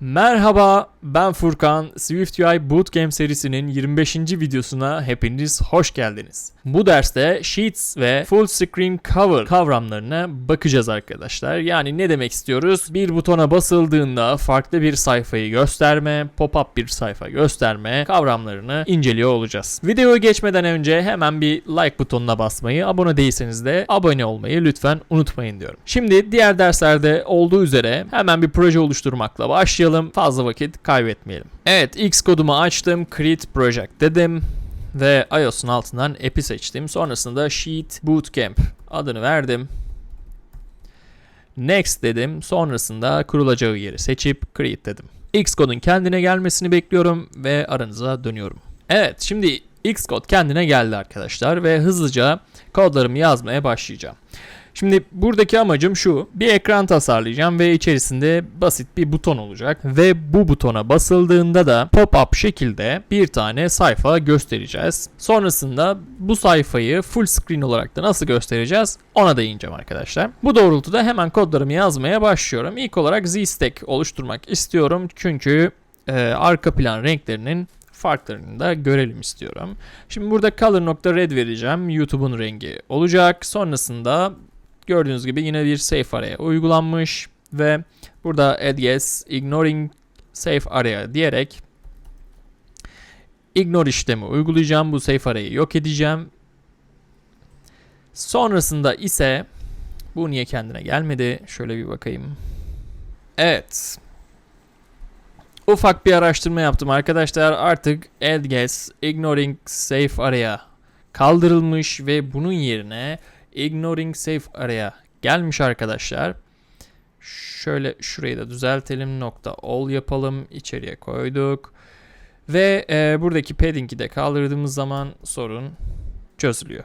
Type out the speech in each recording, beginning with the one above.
Merhaba, ben Furkan. SwiftUI Bootcamp serisinin 25. videosuna hepiniz hoş geldiniz. Bu derste Sheets ve Full Screen Cover kavramlarına bakacağız arkadaşlar. Yani ne demek istiyoruz? Bir butona basıldığında farklı bir sayfayı gösterme, pop-up bir sayfa gösterme kavramlarını inceliyor olacağız. Videoya geçmeden önce hemen bir like butonuna basmayı, abone değilseniz de abone olmayı lütfen unutmayın diyorum. Şimdi diğer derslerde olduğu üzere hemen bir proje oluşturmakla başlayalım. Fazla vakit kaybetmeyelim. Evet, X kodumu açtım. Create Project dedim. Ve iOS'un altından app'i seçtim. Sonrasında Sheet Bootcamp adını verdim. Next dedim. Sonrasında kurulacağı yeri seçip Create dedim. Xcode'un kendine gelmesini bekliyorum ve aranıza dönüyorum. Evet, şimdi Xcode kendine geldi arkadaşlar ve hızlıca kodlarımı yazmaya başlayacağım. Şimdi buradaki amacım şu. Bir ekran tasarlayacağım ve içerisinde basit bir buton olacak. Ve bu butona basıldığında da pop-up şekilde bir tane sayfa göstereceğiz. Sonrasında bu sayfayı full screen olarak da nasıl göstereceğiz ona değineceğim arkadaşlar. Bu doğrultuda hemen kodlarımı yazmaya başlıyorum. İlk olarak Z-Stack oluşturmak istiyorum. Çünkü e, arka plan renklerinin farklarını da görelim istiyorum. Şimdi burada color.red vereceğim. YouTube'un rengi olacak. Sonrasında gördüğünüz gibi yine bir safe araya uygulanmış ve burada add yes ignoring safe area diyerek ignore işlemi uygulayacağım. Bu safe arayı yok edeceğim. Sonrasında ise bu niye kendine gelmedi? Şöyle bir bakayım. Evet. Ufak bir araştırma yaptım arkadaşlar. Artık add guess ignoring safe area kaldırılmış ve bunun yerine ignoring safe area gelmiş arkadaşlar. Şöyle şurayı da düzeltelim. Nokta all yapalım. İçeriye koyduk. Ve e, buradaki padding'i de kaldırdığımız zaman sorun çözülüyor.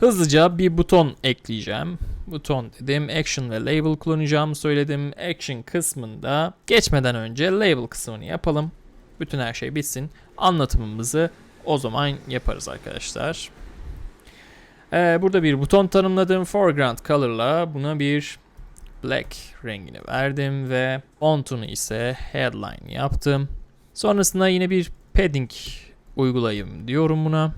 Hızlıca bir buton ekleyeceğim. Buton dedim. Action ve label kullanacağımı söyledim. Action kısmında geçmeden önce label kısmını yapalım. Bütün her şey bitsin. Anlatımımızı o zaman yaparız arkadaşlar. Ee, burada bir buton tanımladım. Foreground color'la buna bir black rengini verdim ve font'unu ise headline yaptım. Sonrasında yine bir padding uygulayayım diyorum buna.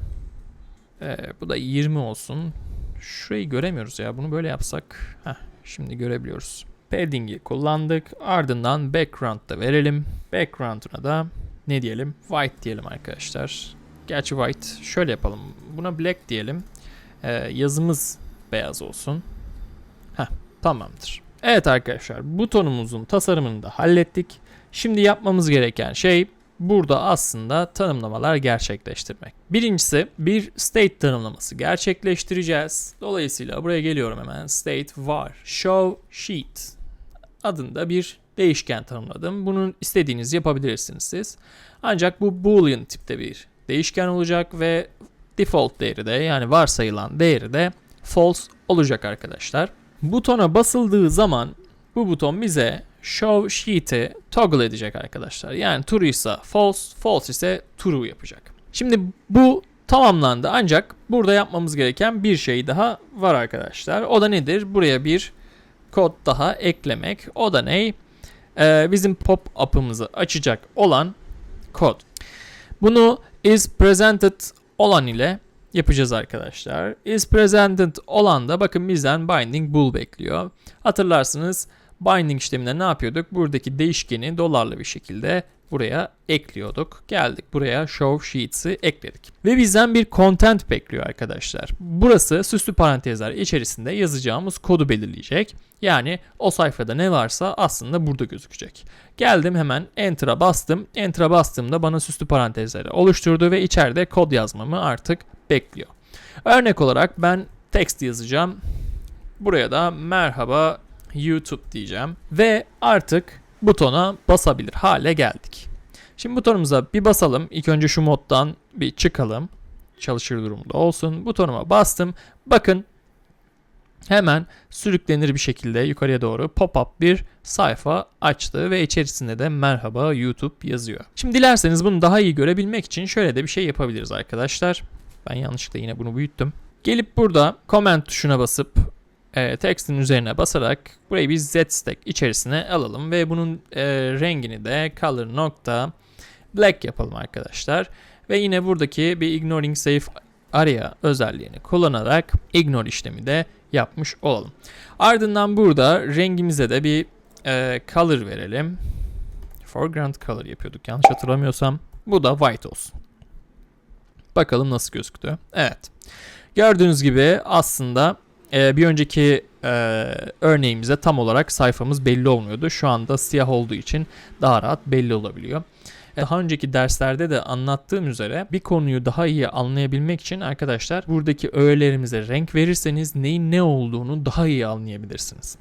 Ee, bu da 20 olsun. Şurayı göremiyoruz ya. Bunu böyle yapsak. Heh, şimdi görebiliyoruz. Padding'i kullandık. Ardından background da verelim. Background'una da ne diyelim? White diyelim arkadaşlar. Gerçi white. Şöyle yapalım. Buna black diyelim. Ee, yazımız beyaz olsun. Heh, tamamdır. Evet arkadaşlar butonumuzun tasarımını da hallettik. Şimdi yapmamız gereken şey burada aslında tanımlamalar gerçekleştirmek. Birincisi bir state tanımlaması gerçekleştireceğiz. Dolayısıyla buraya geliyorum hemen. State var show sheet adında bir değişken tanımladım. Bunun istediğiniz yapabilirsiniz siz. Ancak bu boolean tipte bir değişken olacak ve default değeri de yani varsayılan değeri de false olacak arkadaşlar. Butona basıldığı zaman bu buton bize show sheet'i toggle edecek arkadaşlar. Yani true ise false, false ise true yapacak. Şimdi bu tamamlandı ancak burada yapmamız gereken bir şey daha var arkadaşlar. O da nedir? Buraya bir kod daha eklemek. O da ne? Ee, bizim pop-up'ımızı açacak olan kod. Bunu is presented olan ile yapacağız arkadaşlar. Is presented olan da bakın bizden binding bool bekliyor. Hatırlarsınız binding işleminde ne yapıyorduk? Buradaki değişkeni dolarlı bir şekilde buraya ekliyorduk. Geldik buraya show sheets'i ekledik. Ve bizden bir content bekliyor arkadaşlar. Burası süslü parantezler içerisinde yazacağımız kodu belirleyecek. Yani o sayfada ne varsa aslında burada gözükecek. Geldim hemen enter'a bastım. Enter'a bastığımda bana süslü parantezleri oluşturdu ve içeride kod yazmamı artık bekliyor. Örnek olarak ben text yazacağım. Buraya da merhaba YouTube diyeceğim ve artık butona basabilir hale geldik. Şimdi butonumuza bir basalım. İlk önce şu moddan bir çıkalım. Çalışır durumda olsun. Butonuma bastım. Bakın hemen sürüklenir bir şekilde yukarıya doğru pop-up bir sayfa açtı ve içerisinde de merhaba YouTube yazıyor. Şimdi dilerseniz bunu daha iyi görebilmek için şöyle de bir şey yapabiliriz arkadaşlar. Ben yanlışlıkla yine bunu büyüttüm. Gelip burada comment tuşuna basıp e, text'in üzerine basarak burayı bir z stack içerisine alalım ve bunun e, rengini de color nokta black yapalım arkadaşlar. Ve yine buradaki bir ignoring safe area özelliğini kullanarak ignore işlemi de yapmış olalım. Ardından burada rengimize de bir e, color verelim. Foreground color yapıyorduk yanlış hatırlamıyorsam. Bu da white olsun. Bakalım nasıl gözüktü. Evet. Gördüğünüz gibi aslında e, bir önceki e, örneğimizde tam olarak sayfamız belli olmuyordu. Şu anda siyah olduğu için daha rahat belli olabiliyor. E, Daha önceki derslerde de anlattığım üzere bir konuyu daha iyi anlayabilmek için arkadaşlar buradaki öğelerimize renk verirseniz neyin ne olduğunu daha iyi anlayabilirsiniz.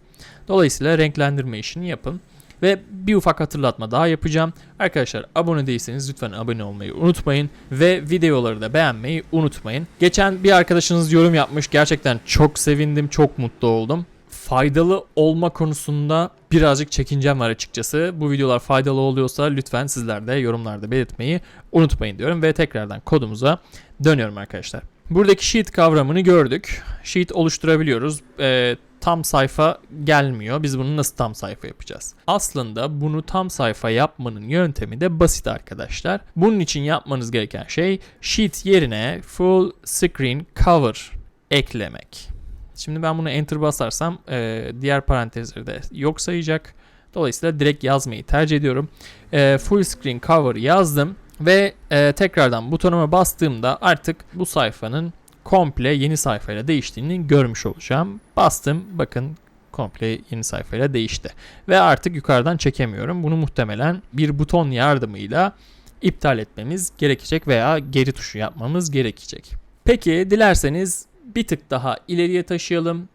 Dolayısıyla renklendirme işini yapın. Ve bir ufak hatırlatma daha yapacağım. Arkadaşlar abone değilseniz lütfen abone olmayı unutmayın. Ve videoları da beğenmeyi unutmayın. Geçen bir arkadaşınız yorum yapmış. Gerçekten çok sevindim, çok mutlu oldum. Faydalı olma konusunda birazcık çekincem var açıkçası. Bu videolar faydalı oluyorsa lütfen sizler de yorumlarda belirtmeyi unutmayın diyorum. Ve tekrardan kodumuza dönüyorum arkadaşlar. Buradaki sheet kavramını gördük. Sheet oluşturabiliyoruz. Ee, tam sayfa gelmiyor. Biz bunu nasıl tam sayfa yapacağız? Aslında bunu tam sayfa yapmanın yöntemi de basit arkadaşlar. Bunun için yapmanız gereken şey sheet yerine full screen cover eklemek. Şimdi ben bunu enter basarsam e, diğer parantezleri de yok sayacak. Dolayısıyla direkt yazmayı tercih ediyorum. E, full screen cover yazdım ve e, tekrardan butonuma bastığımda artık bu sayfanın komple yeni sayfayla değiştiğini görmüş olacağım. Bastım bakın komple yeni sayfayla değişti. Ve artık yukarıdan çekemiyorum. Bunu muhtemelen bir buton yardımıyla iptal etmemiz gerekecek veya geri tuşu yapmamız gerekecek. Peki dilerseniz bir tık daha ileriye taşıyalım.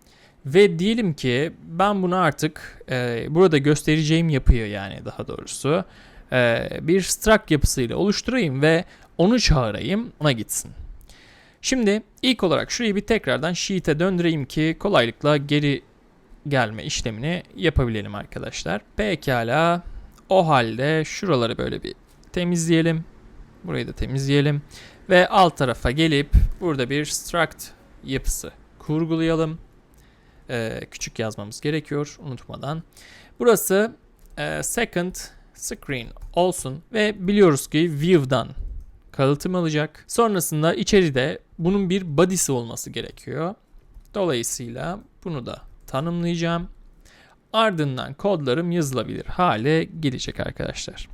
Ve diyelim ki ben bunu artık e, burada göstereceğim yapıyı yani daha doğrusu e, bir struct yapısıyla oluşturayım ve onu çağırayım ona gitsin. Şimdi ilk olarak şurayı bir tekrardan sheet'e döndüreyim ki kolaylıkla geri gelme işlemini yapabilelim arkadaşlar. Pekala o halde şuraları böyle bir temizleyelim. Burayı da temizleyelim. Ve alt tarafa gelip burada bir struct yapısı kurgulayalım. Ee, küçük yazmamız gerekiyor unutmadan. Burası e, second screen olsun ve biliyoruz ki view'dan kalıtım alacak. Sonrasında içeride bunun bir body'si olması gerekiyor. Dolayısıyla bunu da tanımlayacağım. Ardından kodlarım yazılabilir hale gelecek arkadaşlar.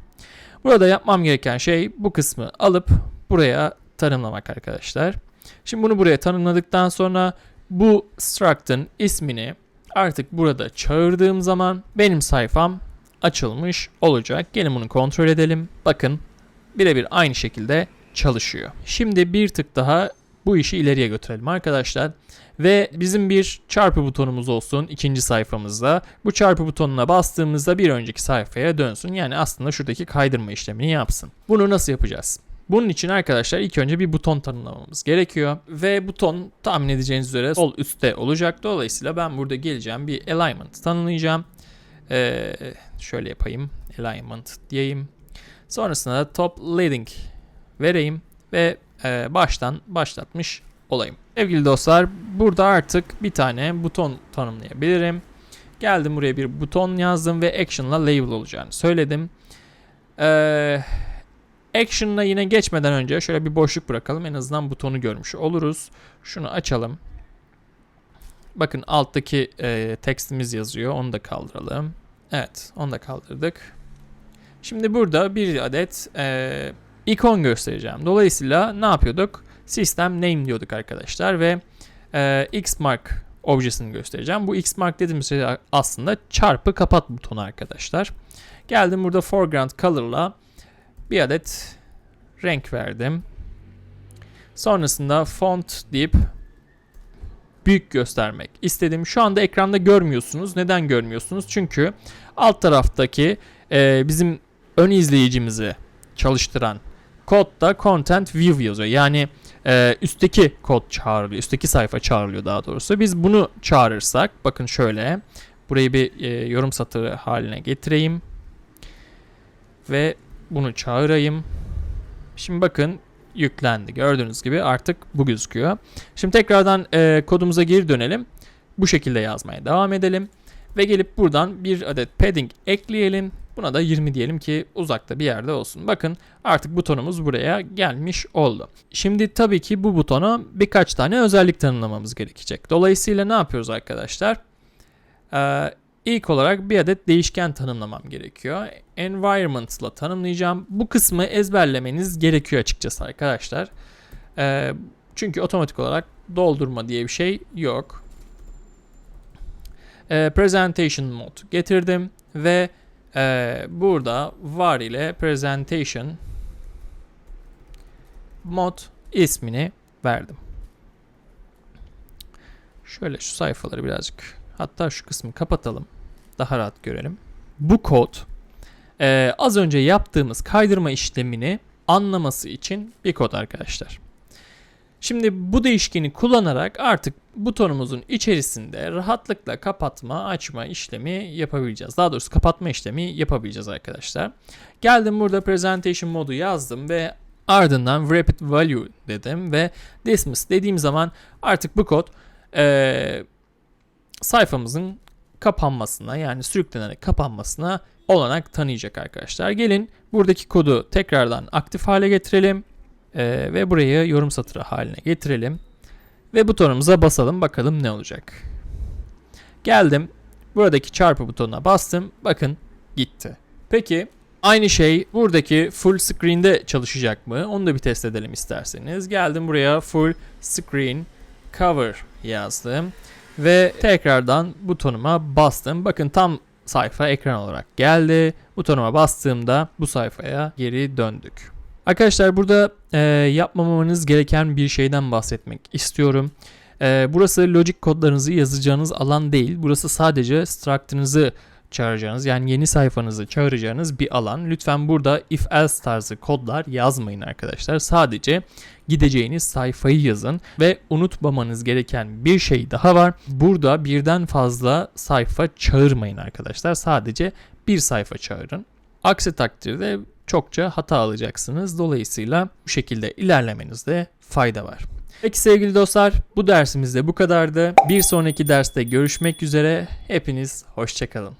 Burada yapmam gereken şey bu kısmı alıp buraya tanımlamak arkadaşlar. Şimdi bunu buraya tanımladıktan sonra bu struct'ın ismini artık burada çağırdığım zaman benim sayfam açılmış olacak. Gelin bunu kontrol edelim. Bakın birebir aynı şekilde çalışıyor. Şimdi bir tık daha bu işi ileriye götürelim arkadaşlar. Ve bizim bir çarpı butonumuz olsun ikinci sayfamızda. Bu çarpı butonuna bastığımızda bir önceki sayfaya dönsün. Yani aslında şuradaki kaydırma işlemini yapsın. Bunu nasıl yapacağız? Bunun için arkadaşlar ilk önce bir buton tanımlamamız gerekiyor. Ve buton tahmin edeceğiniz üzere sol üstte olacak. Dolayısıyla ben burada geleceğim bir alignment tanımlayacağım. Ee, şöyle yapayım. Alignment diyeyim. Sonrasında da top leading vereyim ve e, baştan başlatmış olayım. Sevgili dostlar burada artık bir tane buton tanımlayabilirim. Geldim buraya bir buton yazdım ve action'la label olacağını söyledim. Ee, action'la yine geçmeden önce şöyle bir boşluk bırakalım. En azından butonu görmüş oluruz. Şunu açalım. Bakın alttaki e, tekstimiz yazıyor. Onu da kaldıralım. Evet onu da kaldırdık. Şimdi burada bir adet e, ikon göstereceğim. Dolayısıyla ne yapıyorduk? System name diyorduk arkadaşlar ve e, xmark objesini göstereceğim. Bu xmark dediğimiz şey aslında çarpı kapat butonu arkadaşlar. Geldim burada foreground color'la bir adet renk verdim. Sonrasında font deyip büyük göstermek istedim. Şu anda ekranda görmüyorsunuz. Neden görmüyorsunuz? Çünkü alt taraftaki e, bizim ön izleyicimizi çalıştıran kodda content view yazıyor. Yani e, üstteki kod çağrılıyor. Üstteki sayfa çağrılıyor daha doğrusu. Biz bunu çağırırsak bakın şöyle burayı bir e, yorum satırı haline getireyim. Ve bunu çağırayım. Şimdi bakın yüklendi. Gördüğünüz gibi artık bu gözüküyor. Şimdi tekrardan e, kodumuza geri dönelim. bu şekilde yazmaya devam edelim. Ve gelip buradan bir adet padding ekleyelim. Buna da 20 diyelim ki uzakta bir yerde olsun. Bakın artık butonumuz buraya gelmiş oldu. Şimdi tabii ki bu butona birkaç tane özellik tanımlamamız gerekecek. Dolayısıyla ne yapıyoruz arkadaşlar? Ee, ilk olarak bir adet değişken tanımlamam gerekiyor. Environment ile tanımlayacağım. Bu kısmı ezberlemeniz gerekiyor açıkçası arkadaşlar. Ee, çünkü otomatik olarak doldurma diye bir şey yok. Ee, presentation mode getirdim ve ee, burada var ile presentation mod ismini verdim. Şöyle şu sayfaları birazcık hatta şu kısmı kapatalım. Daha rahat görelim. Bu kod ee, az önce yaptığımız kaydırma işlemini anlaması için bir kod arkadaşlar. Şimdi bu değişkeni kullanarak artık butonumuzun içerisinde rahatlıkla kapatma, açma işlemi yapabileceğiz. Daha doğrusu kapatma işlemi yapabileceğiz arkadaşlar. Geldim burada presentation modu yazdım ve ardından wrapped value dedim ve dismiss dediğim zaman artık bu kod ee, sayfamızın kapanmasına yani sürüklenerek kapanmasına olanak tanıyacak arkadaşlar. Gelin buradaki kodu tekrardan aktif hale getirelim. Ee, ve burayı yorum satırı haline getirelim. Ve butonumuza basalım bakalım ne olacak. Geldim. Buradaki çarpı butonuna bastım. Bakın gitti. Peki aynı şey buradaki full screen'de çalışacak mı? Onu da bir test edelim isterseniz. Geldim buraya full screen cover yazdım. Ve tekrardan butonuma bastım. Bakın tam sayfa ekran olarak geldi. Butonuma bastığımda bu sayfaya geri döndük. Arkadaşlar burada e, yapmamanız gereken bir şeyden bahsetmek istiyorum. E, burası logic kodlarınızı yazacağınız alan değil. Burası sadece struct'ınızı çağıracağınız yani yeni sayfanızı çağıracağınız bir alan. Lütfen burada if else tarzı kodlar yazmayın arkadaşlar. Sadece gideceğiniz sayfayı yazın ve unutmamanız gereken bir şey daha var. Burada birden fazla sayfa çağırmayın arkadaşlar. Sadece bir sayfa çağırın. Aksi takdirde çokça hata alacaksınız. Dolayısıyla bu şekilde ilerlemenizde fayda var. Peki sevgili dostlar bu dersimizde bu kadardı. Bir sonraki derste görüşmek üzere. Hepiniz hoşçakalın.